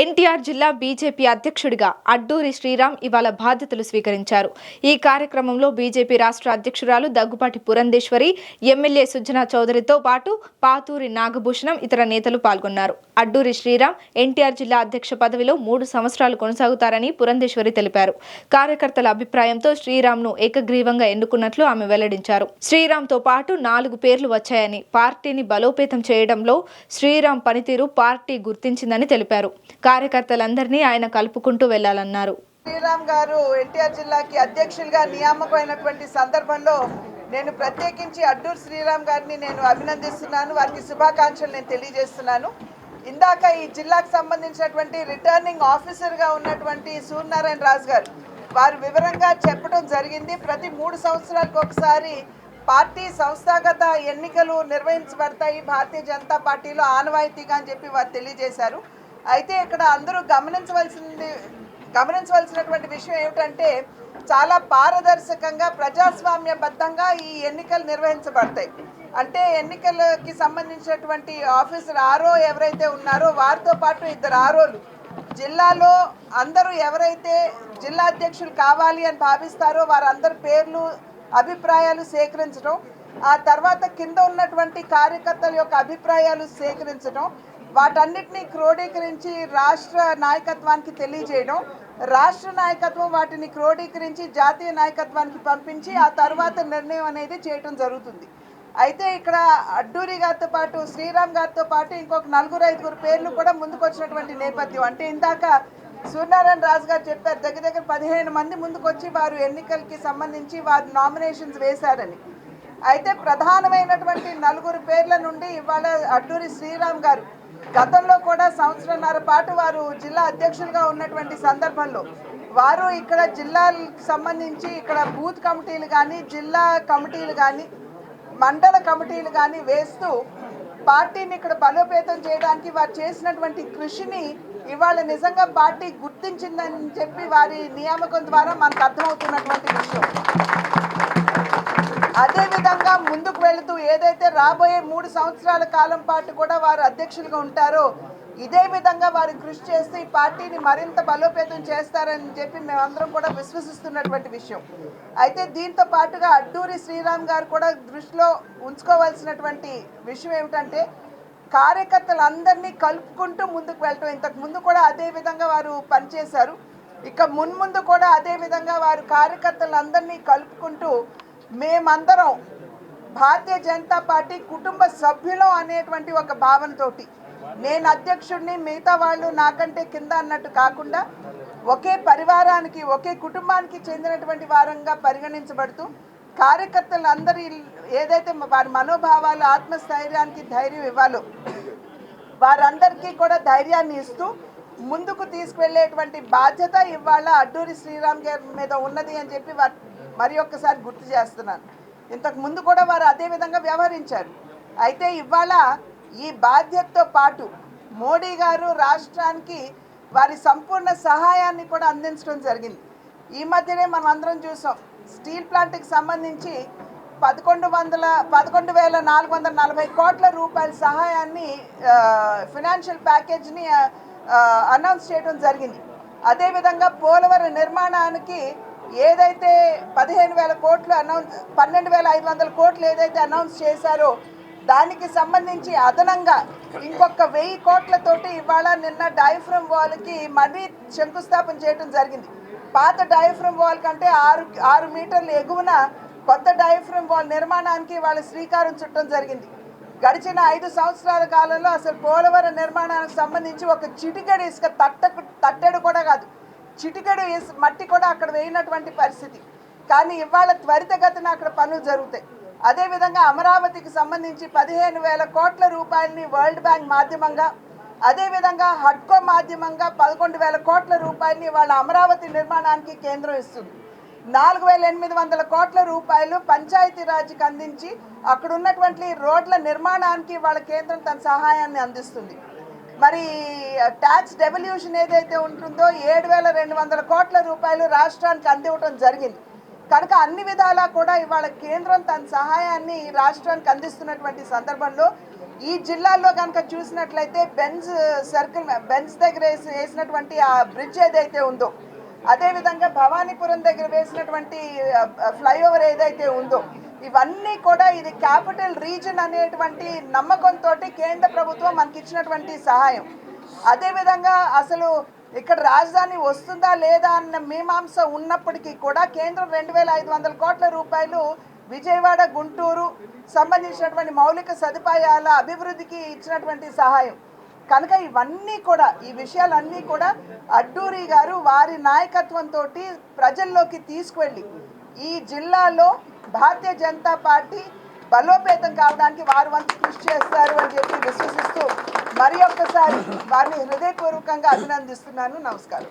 ఎన్టీఆర్ జిల్లా బీజేపీ అధ్యక్షుడిగా అడ్డూరి శ్రీరామ్ ఇవాళ బాధ్యతలు స్వీకరించారు. ఈ కార్యక్రమంలో బీజేపీ రాష్ట్ర అధ్యక్షురాలు దగ్గుపాటి పురంధేశ్వరి ఎమ్మెల్యే సుజనా చౌదరితో పాటు పాతూరి నాగభూషణం ఇతర నేతలు పాల్గొన్నారు. అడ్డూరి శ్రీరామ్ ఎన్టీఆర్ జిల్లా అధ్యక్ష పదవిలో మూడు సంవత్సరాలు కొనసాగుతారని పురంధేశ్వరి తెలిపారు. కార్యకర్తల అభిప్రాయంతో శ్రీరామ్ను ఏకగ్రీవంగా ఎన్నుకున్నట్లు ఆమె వెల్లడించారు. శ్రీరామ్తో పాటు నాలుగు పేర్లు వచ్చాయని పార్టీని బలోపేతం చేయడంలో శ్రీరామ్ పనితీరు పార్టీ గుర్తించిందని తెలిపారు. కార్యకర్తలందరినీ ఆయన కలుపుకుంటూ వెళ్ళాలన్నారు. శ్రీరామ్ గారు ఎన్టీఆర్ జిల్లాకి అధ్యక్షులుగా నియామకమైనటువంటి సందర్భంలో నేను ప్రత్యేకించి అడ్డూరు శ్రీరామ్ గారిని నేను అభినందిస్తున్నాను. వారికి శుభాకాంక్షలు నేను తెలియజేస్తున్నాను. ఇందాక ఈ జిల్లాకు సంబంధించినటువంటి రిటర్నింగ్ ఆఫీసర్గా ఉన్నటువంటి సూర్యనారాయణ రాజు గారు వారు వివరంగా చెప్పడం జరిగింది. ప్రతి మూడు సంవత్సరాలకు ఒకసారి పార్టీ సంస్థాగత ఎన్నికలు నిర్వహించబడతాయి. భారతీయ జనతా పార్టీలో ఆనవాయితీగా అని చెప్పి వారు తెలియజేశారు. అయితే ఇక్కడ అందరూ గమనించవలసింది గమనించవలసినటువంటి విషయం ఏమిటంటే చాలా పారదర్శకంగా ప్రజాస్వామ్యబద్ధంగా ఈ ఎన్నికలు నిర్వహించబడతాయి. అంటే ఎన్నికలకి సంబంధించినటువంటి ఆఫీసర్ ఆరో ఎవరైతే ఉన్నారో వారితో పాటు ఇద్దరు ఆరోలు. జిల్లాలో అందరూ ఎవరైతే జిల్లా అధ్యక్షులు కావాలి అని భావిస్తారో వారందరి పేర్లు అభిప్రాయాలు సేకరించడం ఆ తర్వాత కింద ఉన్నటువంటి కార్యకర్తల యొక్క అభిప్రాయాలు సేకరించడం వాటన్నిటిని క్రోడీకరించి రాష్ట్ర నాయకత్వానికి తెలియజేయడం రాష్ట్ర నాయకత్వం వాటిని క్రోడీకరించి జాతీయ నాయకత్వానికి పంపించి ఆ తర్వాత నిర్ణయం అనేది చేయటం జరుగుతుంది. అయితే ఇక్కడ అడ్డూరి గారితో పాటు శ్రీరామ్ గారితో పాటు ఇంకొక నలుగురు ఐదుగురు పేర్లు కూడా ముందుకొచ్చినటువంటి నేపథ్యం. అంటే ఇందాక సూర్యనారాయణ రాజు గారు చెప్పారు దగ్గర దగ్గర పదిహేను మంది ముందుకొచ్చి వారు ఎన్నికలకి సంబంధించి వారు నామినేషన్స్ వేశారని. అయితే ప్రధానమైనటువంటి నలుగురు పేర్ల నుండి ఇవాళ అడ్డూరి శ్రీరామ్ గారు గతంలో కూడా సంవత్సరంన్నర పాటు వారు జిల్లా అధ్యక్షులుగా ఉన్నటువంటి సందర్భంలో వారు ఇక్కడ జిల్లాలకు సంబంధించి ఇక్కడ బూత్ కమిటీలు కానీ జిల్లా కమిటీలు కానీ మండల కమిటీలు కానీ వేస్తూ పార్టీని ఇక్కడ బలోపేతం చేయడానికి వారు చేసినటువంటి కృషిని ఇవాళ నిజంగా పార్టీ గుర్తించిందని చెప్పి వారి నియామకం ద్వారా మనకు అర్థమవుతున్నటువంటి విషయం. అదే విధంగా ముందుకు వెళుతూ ఏదైతే రాబోయే మూడు సంవత్సరాల కాలం పాటు కూడా వారు అధ్యక్షులుగా ఉంటారో ఇదే విధంగా వారు కృషి చేస్తూ ఈ పార్టీని మరింత బలోపేతం చేస్తారని చెప్పి మేమందరం కూడా విశ్వసిస్తున్నటువంటి విషయం. అయితే దీంతో పాటుగా అడ్డూరి శ్రీరామ్ గారు కూడా దృష్టిలో ఉంచుకోవాల్సినటువంటి విషయం ఏమిటంటే కార్యకర్తలందరినీ కలుపుకుంటూ ముందుకు వెళ్ళటం. ఇంతకు ముందు కూడా అదే విధంగా వారు పనిచేశారు. ఇక మున్ముందు కూడా అదే విధంగా వారు కార్యకర్తలందరినీ కలుపుకుంటూ మేమందరం భారతీయ జనతా పార్టీ కుటుంబ సభ్యులం అనేటువంటి ఒక భావనతోటి నేను అధ్యక్షుడిని మిగతా వాళ్ళు నాకంటే కింద అన్నట్టు కాకుండా ఒకే పరివారానికి ఒకే కుటుంబానికి చెందినటువంటి వారంగా పరిగణించబడుతూ కార్యకర్తలందరి ఏదైతే వారి మనోభావాలు ఆత్మస్థైర్యానికి ధైర్యం ఇవ్వాలో వారందరికీ కూడా ధైర్యాన్ని ఇస్తూ ముందుకు తీసుకువెళ్ళేటువంటి బాధ్యత ఇవాళ అడ్డూరి శ్రీరామ్ గారి మీద ఉన్నది అని చెప్పి వారు మరి ఒక్కసారి గుర్తు చేస్తున్నాను. ఇంతకు ముందు కూడా వారు అదే విధంగా వ్యవహరించారు. అయితే ఇవాళ ఈ బాధ్యతతో పాటు మోడీ గారు రాష్ట్రానికి వారి సంపూర్ణ సహాయాన్ని కూడా అందించడం జరిగింది. ఈ మధ్యనే మనం అందరం చూసాం. స్టీల్ ప్లాంట్కి సంబంధించి పదకొండు వందల పదకొండు వేల నాలుగు వందల నలభై కోట్ల రూపాయల సహాయాన్ని ఫినాన్షియల్ ప్యాకేజ్ని అనౌన్స్ చేయడం జరిగింది. అదేవిధంగా పోలవరం నిర్మాణానికి ఏదైతే పదిహేను వేల కోట్లు అనౌన్స్ పన్నెండు వేల ఐదు వందల కోట్లు ఏదైతే అనౌన్స్ చేశారో దానికి సంబంధించి అదనంగా ఇంకొక వెయ్యి కోట్లతోటి ఇవాళ నిన్న డయాఫ్రమ్ వాల్కి మనీ శంకుస్థాపన చేయడం జరిగింది. పాత డయాఫ్రమ్ వాల్ కంటే ఆరు ఆరు మీటర్లు ఎగువన కొత్త డయాఫ్రమ్ వాల్ నిర్మాణానికి వాళ్ళ శ్రీకారం చుట్టడం జరిగింది. గడిచిన ఐదు సంవత్సరాల కాలంలో అసలు పోలవరం నిర్మాణానికి సంబంధించి ఒక చిటికడి ఇసుక తట్టకు తట్టెడు కూడా కాదు. చిటికెడు వేసి మట్టి కూడా అక్కడ వేయినటువంటి పరిస్థితి. కానీ ఇవాళ త్వరితగతిన అక్కడ పనులు జరుగుతాయి. అదేవిధంగా అమరావతికి సంబంధించి పదిహేను వేల కోట్ల రూపాయలని వరల్డ్ బ్యాంక్ మాధ్యమంగా అదేవిధంగా హడ్కో మాధ్యమంగా పదకొండు వేల కోట్ల రూపాయలని వాళ్ళ అమరావతి నిర్మాణానికి కేంద్రం ఇస్తుంది. నాలుగు వేల ఎనిమిది వందల కోట్ల రూపాయలు పంచాయతీరాజ్కి అందించి అక్కడ ఉన్నటువంటి రోడ్ల నిర్మాణానికి వాళ్ళ కేంద్రం తన సహాయాన్ని అందిస్తుంది. మరి ట్యాక్స్ డెవల్యూషన్ ఏదైతే ఉంటుందో ఏడు వేల రెండు వందల కోట్ల రూపాయలు రాష్ట్రానికి అందివ్వటం జరిగింది. కనుక అన్ని విధాలా కూడా ఇవాళ కేంద్రం తన సహాయాన్ని రాష్ట్రానికి అందిస్తున్నటువంటి సందర్భంలో ఈ జిల్లాల్లో కనుక చూసినట్లయితే బెంజ్ సర్కిల్ బెంజ్ దగ్గర వేసి వేసినటువంటి ఆ బ్రిడ్జ్ ఏదైతే ఉందో అదేవిధంగా భవానీపురం దగ్గర వేసినటువంటి ఫ్లైఓవర్ ఏదైతే ఉందో ఇవన్నీ కూడా ఇది క్యాపిటల్ రీజన్ అనేటువంటి నమ్మకంతో కేంద్ర ప్రభుత్వం మనకి ఇచ్చినటువంటి సహాయం. అదేవిధంగా అసలు ఇక్కడ రాజధాని వస్తుందా లేదా అన్న మీమాంస ఉన్నప్పటికీ కూడా కేంద్రం రెండు వేల ఐదు వందల కోట్ల రూపాయలు విజయవాడ గుంటూరు సంబంధించినటువంటి మౌలిక సదుపాయాల అభివృద్ధికి ఇచ్చినటువంటి సహాయం. కనుక ఇవన్నీ కూడా ఈ విషయాలన్నీ కూడా అడ్డూరి గారు వారి నాయకత్వంతో ప్రజల్లోకి తీసుకువెళ్ళి ఈ జిల్లాలో భారతీయ జనతా పార్టీ బలోపేతం కావడానికి వారు వంతు కృషి చేస్తారు అని చెప్పి విశ్వసిస్తూ మరి ఒక్కసారి వారిని హృదయపూర్వకంగా అభినందిస్తున్నాను. నమస్కారం.